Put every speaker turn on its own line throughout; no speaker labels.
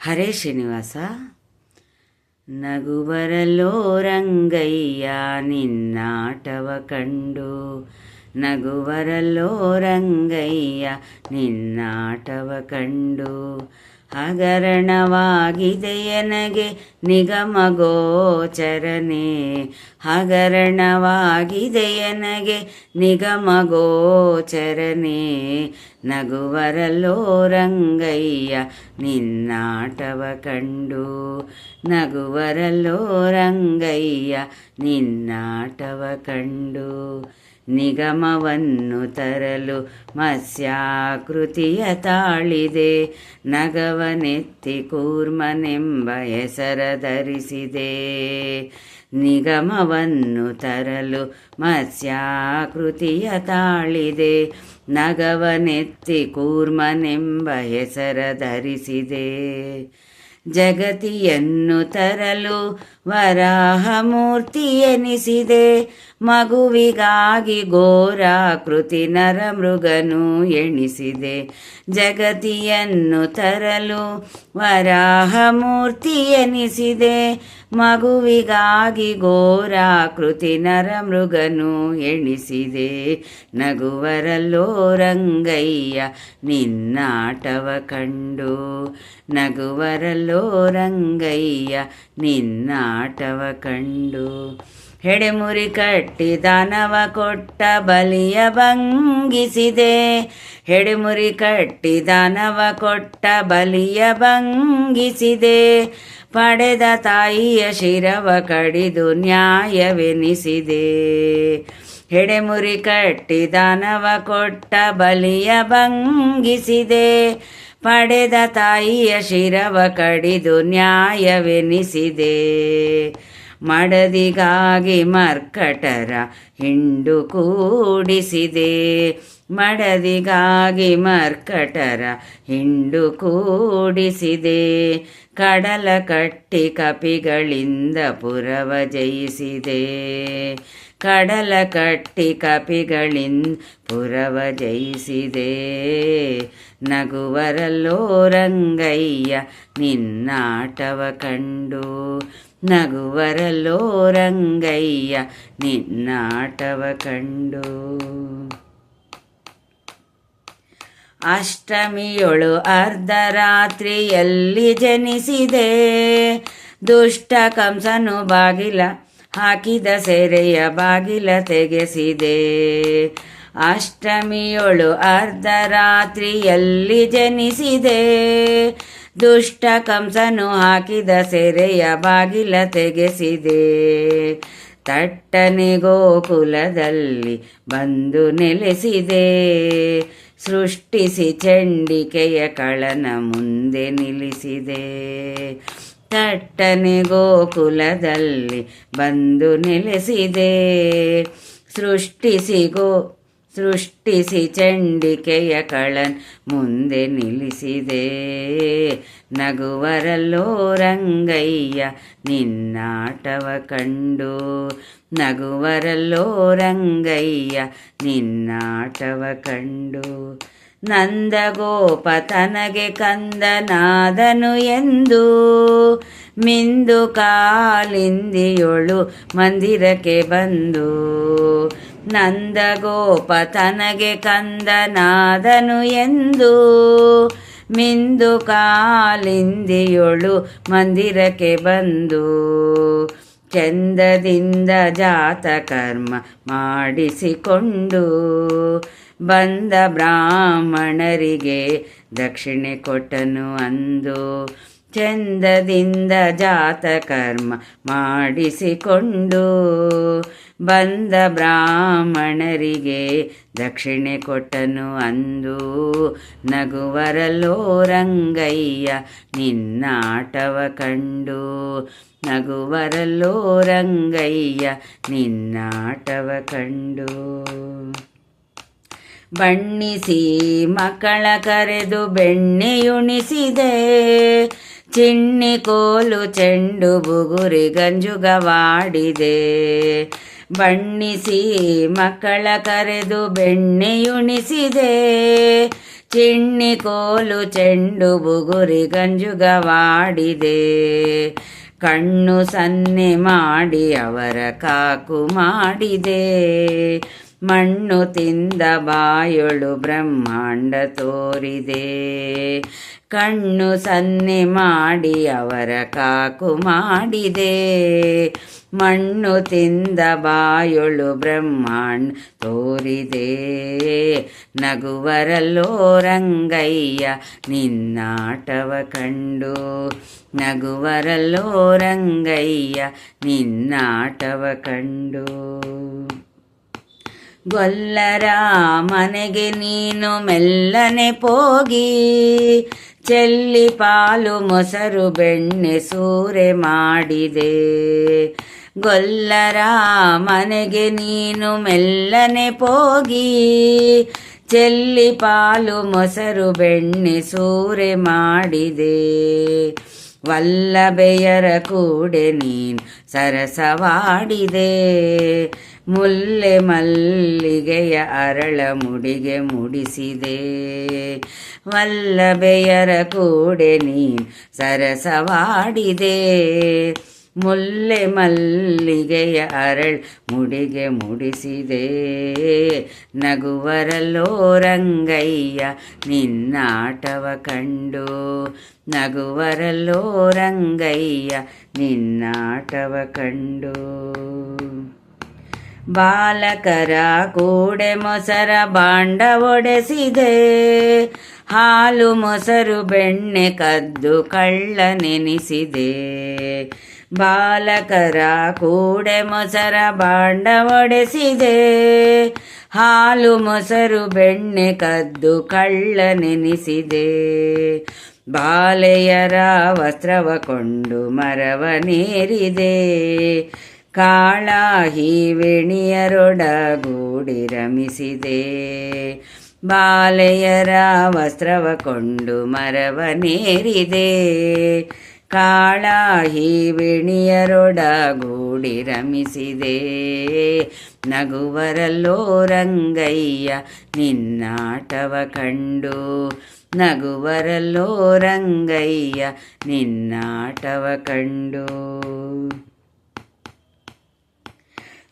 ಹರೇ ಶ್ರೀನಿವಾಸ. ನಗು ನಗುವರಲೋ ರಂಗಯ್ಯ ನಿನ್ನಾಟವ ಕಂಡು. ನಗು ನಗುವರಲೋ ರಂಗಯ್ಯ ನಿನ್ನಾಟವ ಕಂಡು. ಹಗರಣವಾಗಿದೆ ನನಗೆ ನಿಗಮ ಗೋಚರನೆ ಹಗರಣವಾಗಿದೆ ನನಗೆ ನಿಗಮ ಗೋಚರನೆ ನಗುವರಲ್ಲೋ ರಂಗಯ್ಯ, ನಿನ್ನಾಟವ ಕಂಡು. ನಗುವರಲ್ಲೋ ರಂಗಯ್ಯ, ನಿನ್ನಾಟವ ಕಂಡು. ನಿಗಮವನ್ನು ತರಲು ಮತ್ಸ್ಯಾಕೃತಿಯ ತಾಳಿದೆ. ನಗವನೆತ್ತಿ ಕೂರ್ಮನೆಂಬ ಹೆಸರ ಧರಿಸಿದೆ. ನಿಗಮವನ್ನು ತರಲು ಮತ್ಸ್ಯಾಕೃತಿಯ ತಾಳಿದೆ. ನಗವನೆತ್ತಿ ಕೂರ್ಮನೆಂಬ ಹೆಸರ ಧರಿಸಿದೆ. ಜಗತಿಯನ್ನು ತರಲು ವರಾಹಮೂರ್ತಿ ಎನಿಸಿದೆ. ಮಗುವಿಗಾಗಿ ಘೋರ ಕೃತಿ ನರಮೃಗನು ಎಣಿಸಿದೆ. ಜಗತಿಯನ್ನು ತರಲು ವರಾಹ ಮೂರ್ತಿ ಎನಿಸಿದೆ. ಮಗುವಿಗಾಗಿ ಘೋರಾಕೃತಿ ನರಮೃಗನು ಎಣಿಸಿದೆ. ನಗುವರಲ್ಲೋ ರಂಗಯ್ಯ, ನಿನ್ನಾಟವ ಕಂಡು. ನಗುವರಲ್ಲೋ ರಂಗಯ್ಯ, ನಿನ್ನಾಟವ ಕಂಡು. ಹೆಡೆಮುರಿ ಕಟ್ಟಿ ದಾನವ ಕೊಟ್ಟ ಬಲಿಯ ಭಂಗಿಸಿದೆ. ಹೆಡೆಮುರಿ ಕಟ್ಟಿ ದಾನವ ಕೊಟ್ಟ ಬಲಿಯ ಭಂಗಿಸಿದೆ. ಪಡೆದ ತಾಯಿಯ ಶಿರವ ಕಡಿದು ನ್ಯಾಯವೆನಿಸಿದೆ. ಹೆಡೆಮುರಿ ಕಟ್ಟಿ ದಾನವ ಕೊಟ್ಟ ಬಲಿಯ ಭಂಗಿಸಿದೆ. ಪಡೆದ ತಾಯಿಯ ಶಿರವ ಕಡಿದು ನ್ಯಾಯವೆನಿಸಿದೆ. ಮಡದಿಗಾಗಿ ಮರ್ಕಟರ ಹಿಂಡು ಕೂಡಿಸಿದೆ. ಮಡದಿಗಾಗಿ ಮರ್ಕಟರ ಹಿಂಡು ಕೂಡಿಸಿದೆ. ಕಡಲ ಕಟ್ಟಿ ಕಪಿಗಳಿಂದ ಪುರವ ಜಯಿಸಿದೆ. ಕಡಲ ಕಟ್ಟಿ ಕಪಿಗಳಿಂದ ಪುರವ ಜಯಿಸಿದೆ. ನಗುವರಲ್ಲೋ ರಂಗಯ್ಯ, ನಿನ್ನಾಟವ ಕಂಡು ನಗುವರಲ್ಲೋ ರಂಗಯ್ಯ, ನಿನ್ನಾಟವ ಕಂಡು. ಅಷ್ಟಮಿಯೊಳು ಅರ್ಧರಾತ್ರಿಯಲ್ಲಿ ಜನಿಸಿದೆ. ದುಷ್ಟ ಕಂಸನು ಬಾಗಿಲ ಹಾಕಿದ ಸೆರೆಯ ಬಾಗಿಲ ತೆಗೆಸಿದೆ. ಅಷ್ಟಮಿಯೊಳು ಅರ್ಧರಾತ್ರಿಯಲ್ಲಿ ಜನಿಸಿದೆ. ದುಷ್ಟ ಕಂಸನು ಹಾಕಿದ ಸೆರೆಯ ಬಾಗಿಲ ತೆಗೆಸಿದೆ. ತಟ್ಟನೆ ಗೋಕುಲದಲ್ಲಿ ಬಂದು ನೆಲೆಸಿದೆ. ಸೃಷ್ಟಿಸಿ ಚಂಡಿಕೆಯ ಕಳನ ಮುಂದೆ ನಿಲ್ಲಿಸಿದೆ. ತಟ್ಟನೆ ಗೋಕುಲದಲ್ಲಿ ಬಂದು ನೆಲೆಸಿದೆ. ಸೃಷ್ಟಿಸಿ ಗೋ ಸೃಷ್ಟಿಸಿ ಚಂಡಿಕೆಯ ಕಳನ್ ಮುಂದೆ ನಿಲ್ಲಿಸಿದೆ. ನಗುವರಲ್ಲೋ ರಂಗಯ್ಯ ನಿನ್ನಾಟವ ಕಂಡು. ನಗುವರಲ್ಲೋ ರಂಗಯ್ಯ ನಿನ್ನಾಟವ ಕಂಡು. ನಂದಗೋಪ ತನಗೆ ಕಂದನಾದನು ಎಂದು ಮಿಂದು ಕಾಲಿಂದಿಯೊಳು ಮಂದಿರಕ್ಕೆ ಬಂದು ನಂದಗೋಪ ತನಗೆ ಕಂದನಾದನು ಎಂದು ಮಿಂದು ಕಾಲಿಂದಿಯೊಳು ಮಂದಿರಕ್ಕೆ ಬಂದು ಚಂದದಿಂದ ಜಾತಕರ್ಮ ಮಾಡಿಸಿಕೊಂಡು ಬಂದ ಬ್ರಾಹ್ಮಣರಿಗೆ ದಕ್ಷಿಣೆ ಕೊಟ್ಟನು ಅಂದು. ಚಂದದಿಂದ ಜಾತ ಕರ್ಮ ಮಾಡಿಸಿಕೊಂಡು ಬಂದ ಬ್ರಾಹ್ಮಣರಿಗೆ ದಕ್ಷಿಣೆ ಕೊಟ್ಟನು ಅಂದು. ನಗುವರಲೋ ರಂಗಯ್ಯ ನಿನ್ನಾಟವ ಕಂಡು. ನಗುವರಲೋ ರಂಗಯ್ಯ ನಿನ್ನಾಟವ ಕಂಡು. ಬಣ್ಣಿಸಿ ಮಕ್ಕಳ ಕರೆದು ಬೆಣ್ಣೆಯುಣಿಸಿದೆ. ಚಿಣ್ಣಿ ಕೋಲು ಚೆಂಡು ಬುಗುರಿ ಗಂಜುಗವಾಡಿದೆ. ಬಣ್ಣಿಸಿ ಮಕ್ಕಳ ಕರೆದು ಬೆಣ್ಣೆಯುಣಿಸಿದೆ. ಚಿಣ್ಣಿ ಕೋಲು ಚೆಂಡು ಬುಗುರಿ ಗಂಜುಗವಾಡಿದೆ. ಕಣ್ಣು ಸನ್ನೆ ಮಾಡಿ ಅವರ ಕಾಕು ಮಾಡಿದೆ. ಮಣ್ಣು ತಿಂದ ಬಾಯೊಳು ಬ್ರಹ್ಮಾಂಡ ತೋರಿದೆ. ಕಣ್ಣು ಸನ್ನೆ ಮಾಡಿ ಅವರ ಕಾಕು ಮಾಡಿದೆ. ಮಣ್ಣು ತಿಂದ ಬಾಯೊಳು ಬ್ರಹ್ಮಾಂಡ ತೋರಿದೆ. ನಗುವರಲ್ಲೋ ರಂಗಯ್ಯ, ನಿನ್ನಾಟವ ಕಂಡು. ನಗುವರಲ್ಲೋ ರಂಗಯ್ಯ, ನಿನ್ನಾಟವ ಕಂಡು. ಗೊಲ್ಲರ ಮನೆಗೆ ನೀನು ಮೆಲ್ಲನೆ ಪೋಗಿ, ಚೆಲ್ಲಿ ಪಾಲು ಮೊಸರು ಬೆಣ್ಣೆ ಸೂರೆ ಮಾಡಿದೆ. ಗೊಲ್ಲರ ಮನೆಗೆ ನೀನು ಮೆಲ್ಲನೆ ಪೋಗಿ, ಚೆಲ್ಲಿ ಪಾಲು ಮೊಸರು ಬೆಣ್ಣೆ ಸೂರೆ ಮಾಡಿದೆ. ವಲ್ಲಭೆಯರ ಕೂಡೆ ನೀನ್ ಸರಸವಾಡಿದೆ. ಮುಲ್ಲೆ ಮಲ್ಲಿಗೆಯ ಅರಳ ಮುಡಿಗೆ ಮುಡಿಸಿದೆ. ವಲ್ಲಭೆಯರ ಕೂಡೆ ನೀನ್ ಸರಸವಾಡಿದೆ. ಮುಲ್ಲೆ ಮಲ್ಲಿಗೆಯ ಅರಳ್ ಮುಡಿಗೆ ಮುಡಿಸಿದೆ. ನಗುವರಲ್ಲೋ ರಂಗಯ್ಯ, ನಿನ್ನಾಟವ ಕಂಡು. ನಗುವರಲ್ಲೋ ರಂಗಯ್ಯ, ನಿನ್ನಾಟವ ಕಂಡು. ಬಾಲಕರ ಕೂಡೆ ಮೊಸರ ಬಾಂಡ ಒಡೆಸಿದೆ. ಹಾಲು ಮೊಸರು ಬೆಣ್ಣೆ ಕದ್ದು ಕಳ್ಳ ನೆನೆಸಿದೆ ಬಾಲಕರ ಕೂಡೆ ಮೊಸರ ಬಾಂಡ ಒಡೆಸಿದೆ ಹಾಲು ಮೊಸರು ಬೆಣ್ಣೆ ಕದ್ದು ಕಳ್ಳ ನೆನೆಸಿದೆ. ಬಾಲೆಯರ ವಸ್ತ್ರವ ಕೊಂಡು ಮರವನೇರಿದೆ ಕಾಳಾಹಿ ವೆಣಿಯರೊಡಗೂಡಿ ರಮಿಸಿದೆ. ಬಾಲೆಯರ ವಸ್ತ್ರವ ಕೊಂಡು ಮರವನೇರಿದೆ ಕಾಳಾಹಿ ವಿಣಿಯರೊಡಗೂಡಿ ರಮಿಸಿದೆ. ನಗುವರಲ್ಲೋ ರಂಗಯ್ಯ, ನಿನ್ನಾಟವ ಕಂಡು. ನಗುವರಲ್ಲೋ ರಂಗಯ್ಯ, ನಿನ್ನಾಟವ ಕಂಡು.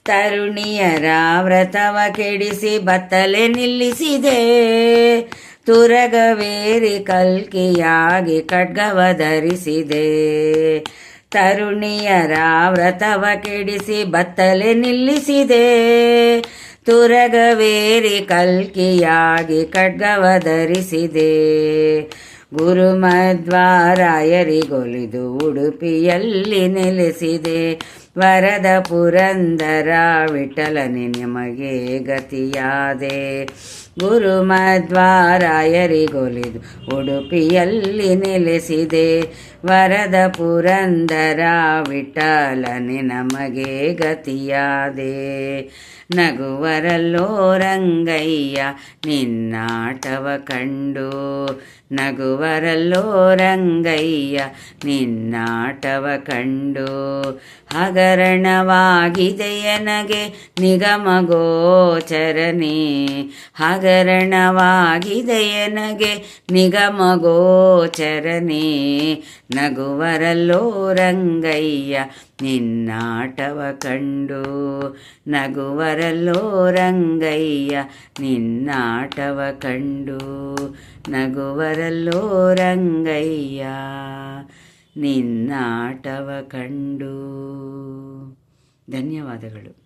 ತರುಣಿಯರ ವ್ರತವ ಕೆಡಿಸಿ ಬತ್ತಲೆ ನಿಲ್ಲಿಸಿದೆ. ತುರಗವೇರಿ ಕಲ್ಕಿಯಾಗಿ ಖಡ್ಗವ ಧರಿಸಿದೆ. ತರುಣಿಯರ ವ್ರತವ ಕೆಡಿಸಿ ಬತ್ತಲೆ ನಿಲ್ಲಿಸಿದೆ. ತುರಗವೇರಿ ಕಲ್ಕಿಯಾಗಿ ಖಡ್ಗವ ಧರಿಸಿದೆ. ಗುರುಮದ್ವಾರಾಯರಿಗೊಲಿದು ಉಡುಪಿಯಲ್ಲಿ ನೆಲೆಸಿದೆ. ವರದ ಪುರಂದರ ವಿಠಲನೆ ನಿಮಗೆ ಗತಿಯಾದೆ. ಗುರುಮಧ್ವಾರಾಯರಿಗೊಲಿದು ಉಡುಪಿಯಲ್ಲಿ ನೆಲೆಸಿದೆ. ವರದ ಪುರಂದರ ವಿಠಲನೆ ನಮಗೆ ಗತಿಯಾದೆ. ನಗುವರಲ್ಲೋ ರಂಗಯ್ಯ, ನಿನ್ನಾಟವ ಕಂಡು. ನಗುವರಲ್ಲೋ ರಂಗಯ್ಯ, ನಿನ್ನಾಟವ ಕಂಡು. ಹಗರಣವಾಗಿದೆಯನಗೆ ನಿಗಮಗೋಚರನೆ ಹಗರಣವಾಗಿದೆಯನಗೆ ನಿಗಮಗೋಚರನೆ ನಗುವರಲ್ಲೋ ರಂಗಯ್ಯ ನಿನ್ನಾಟವ ಕಂಡು. ನಗುವರಲ್ಲೋ ರಂಗಯ್ಯ ನಿನ್ನಾಟವ ಕಂಡು. ನಗುವರಲ್ಲೋ ರಂಗಯ್ಯ ನಿನ್ನಾಟವ ಕಂಡು. ಧನ್ಯವಾದಗಳು.